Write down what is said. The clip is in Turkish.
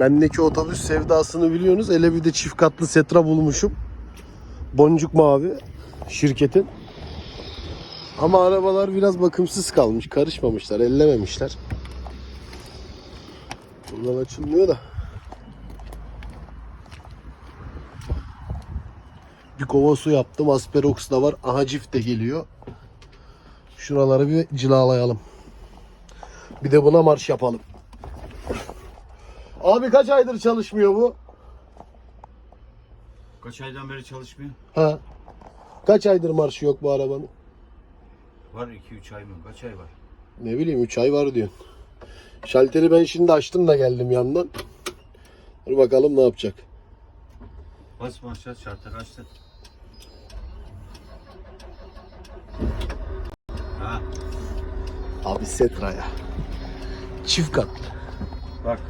Bendeki otobüs sevdasını biliyorsunuz. Ele bir de çift katlı setra bulmuşum. Boncuk mavi şirketin. Ama arabalar biraz bakımsız kalmış. Karışmamışlar, ellememişler. Buradan açılmıyor da. Bir kova su yaptım. Asperox da var. Aha cif de geliyor. Şuraları bir cilalayalım. Bir de buna marş yapalım. Abi kaç aydır çalışmıyor bu? Kaç aydan beri çalışmıyor? Ha. Kaç aydır marşı yok bu arabanın? Var 2-3 ay mı? Kaç ay var? Ne bileyim 3 ay var diyorsun. Şalteri ben şimdi açtım da geldim yandan. Dur bakalım ne yapacak. Bas aşağı şartı kaçtı? Ha Abi Setra'ya. Çift katlı. bak